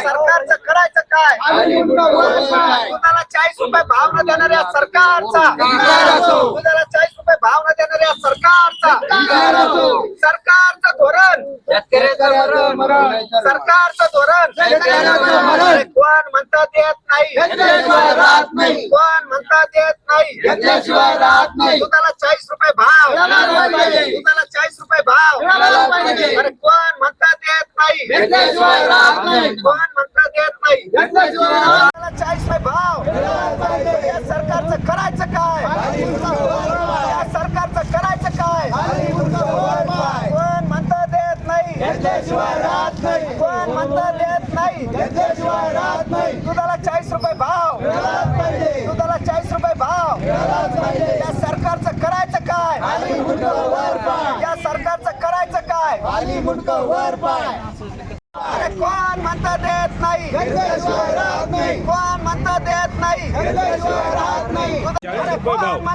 सरकारचं करायचं काय? दुधाला चाळीस रुपये भाव न देणाऱ्या सरकारचा. दुधाला चाळीस रुपये भाव न देणाऱ्या सरकारचा. सरकारचं धोरण. सरकारचं धोरण. म्हणतात येत नाही. कोण म्हणतात येत नाही? दुधाला चाळीस रुपये भाव. दुधाला चाळीस रुपये भाव. अरे कोण म्हणतात येत नाही? कोण म्हणतात येत नाही? दुधाला चाळीस रुपये भाव. या सरकारचं करायचं काय या सरकारचं करायचं काय कोण म्हणतात येत नाही. कोण म्हणतात येत नाही. दुधाला चाळीस रुपये भाव. दुधाला चाळीस रुपये भाव. या सरकारचं करायचं काय? या सरकारचं करायचं काय? अरे म्हणतात येत नाही कोण म्हणतात येत नाही चाळीस रुपये भाव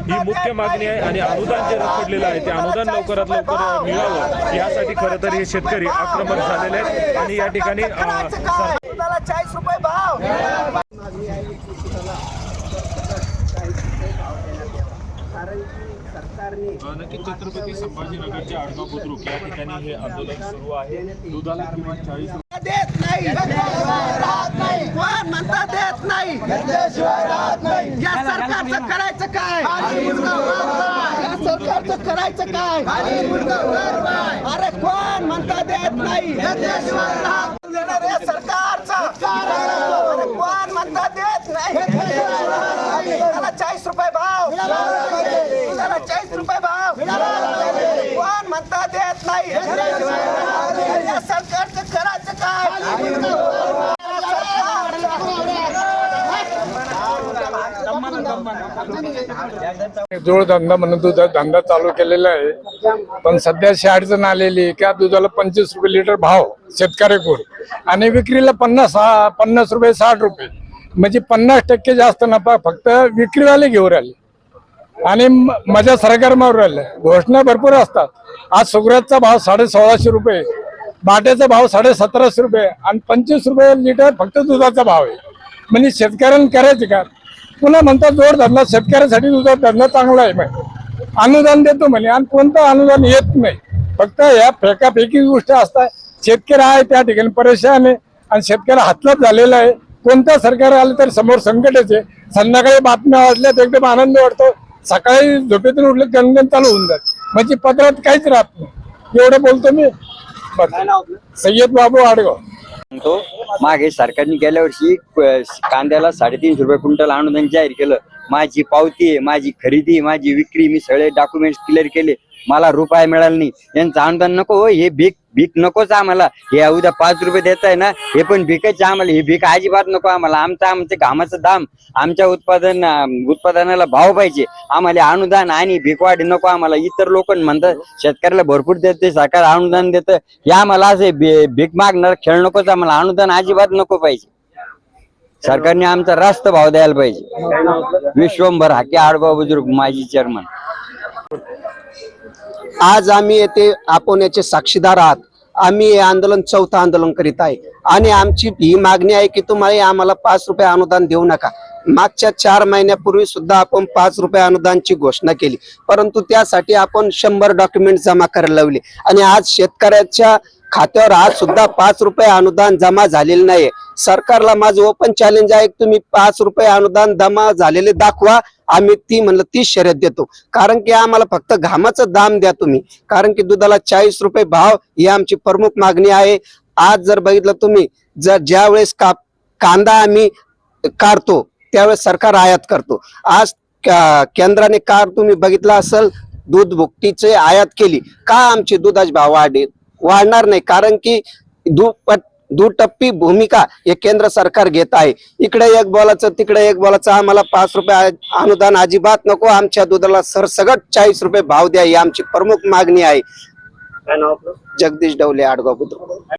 ही मुख्य मागणी आहे आणि अनुदान जे रखडलेलं आहे ते अनुदान लवकरात लवकर मिळावं. यासाठी खरं तर हे शेतकरी आक्रमक झालेले आहेत आणि या ठिकाणी चाळीस रुपये भाव. नक्की छत्रपती संभाजीनगरच्या आडगाव बुद्रुक या ठिकाणी हे आंदोलन सुरू आहे. दुधाला किमान चाळीस कोण म्हणतात देत नाही. या सरकारचं करायचं काय? या सरकारचं करायचं काय? अरे कोण म्हणतात देत नाही? सरकारचं. अरे कोण म्हणतात देत नाही? दुधाला चाळीस रुपये भाव. दुधाला चाळीस रुपये भाव. कोण म्हणतात देत नाही? या सरकारचं करायचं काय? जोडधंदा म्हणून दुधाचा धंदा चालू केलेला आहे. पण सध्या अशी अडचण आलेली का की दुधाला पंचवीस रुपये लिटर भाव शेतकऱ्याकडून आणि विक्रीला पन्नास पन्नास रुपये साठ रुपये. म्हणजे पन्नास टक्के जास्त नफा फक्त विक्रीवाले घेऊन राहिले. आणि म- माझ्या सरकार मारून राहिले. घोषणा भरपूर असतात. आज सुगराचा भाव साडे सोळाशे रुपये बाट्याचा भाव साडे सतराशे रुपये आणि पंचवीस रुपये लिटर फक्त दुधाचा भाव आहे. म्हणजे शेतकऱ्यांनी करायचे का? पुन्हा म्हणतात जोड धंदा शेतकऱ्यासाठी तुझा धंदा चांगला आहे म्हणे. अनुदान देतो म्हणे आणि कोणतं अनुदान येत नाही. फक्त या फेकाफेकी गोष्ट असतात शेतकरी आहे त्या ठिकाणी परेशान आहे आणि शेतकरी हातलाच झालेला आहे. कोणत्या सरकार आलं तरी समोर संकटच आहे. संध्याकाळी बातम्या वाचल्या एकदम आनंद वाटतो. सकाळी झोपेतून उठले गणगण चालू होऊन जात म्हणजे पत्रात काहीच राहत नाही. एवढं बोलतो मी. सय्यद बाबू आडगाव. तो मागे सरकारने गेल्या वर्षी कांद्याला साडेतीनशे रुपये क्विंटल अनुदान जाहीर केलं. माझी पावती माझी खरेदी माझी विक्री मी सगळे डॉक्युमेंट क्लिअर केले. मला रुपये मिळाला नाही. यांचं अनुदान नको हो, हे भीक भीक नकोच आम्हाला. हे उद्या पाच रुपये देत आहे ना हे पण भीकच आम्हाला. हे भीक अजिबात नको आम्हाला. आमचं आमचे घामाचं दाम आमच्या उत्पादन उत्पादनाला भाव पाहिजे. आम्हाला अनुदान आणि भीकवाढ नको आम्हाला. इतर लोक म्हणतात शेतकऱ्याला भरपूर देते सरकार अनुदान देतं. हे आम्हाला असे भीक मागणार खेळ नकोच आम्हाला. अनुदान अजिबात नको पाहिजे. सरकारने आमचा रास्त भाव द्यायला पाहिजे. विश्वंभर हाके आडगाव बुजुर्ग माजी चेअरमन आज आम्ही येथे आपण याचे साक्षीदार आहात. आम्ही हे आंदोलन चौथं आंदोलन करीत आहे. आणि आमची ही मागणी आहे की तुम्हाला आम्हाला पाच रुपये अनुदान देऊ नका. मागच्या चार महिन्यापूर्वी सुद्धा आपण पाच रुपये अनुदानची घोषणा केली. परंतु त्यासाठी आपण शंभर डॉक्युमेंट जमा करायला लावले. आणि आज शेतकऱ्याच्या खात्यावर आज सुद्धा पाच रुपये अनुदान जमा झालेलं नाही सरकारला माझं ओपन चॅलेंज आहे. तुम्ही पाच रुपये अनुदान जमा झालेले दाखवा. आम्ही ती म्हणलं ती शर्यत देतो. कारण की आम्हाला फक्त घामाचं दाम द्या तुम्ही. कारण की दुधाला चाळीस रुपये भाव ही आमची प्रमुख मागणी आहे. आज जर बघितलं तुम्ही जर ज्या वेळेस का कांदा आम्ही काढतो त्यावेळेस सरकार आयात करतो. आज केंद्राने कार तुम्ही बघितला असेल दूध भुकटीचे आयात केली. का आमचे दुधाचे भाव वाढे वाढणार नाही. कारण की दुपट दुटप्पी भूमिका हे केंद्र सरकार घेत आहे. इकडे एक बोलाचं तिकडे एक बोलाचं आम्हाला पाच रुपये अनुदान अजिबात नको आमच्या दुधाला सरसगट चाळीस रुपये भाव द्या ही आमची प्रमुख मागणी आहे. जगदीश डवले आडगाव बुद्रुक.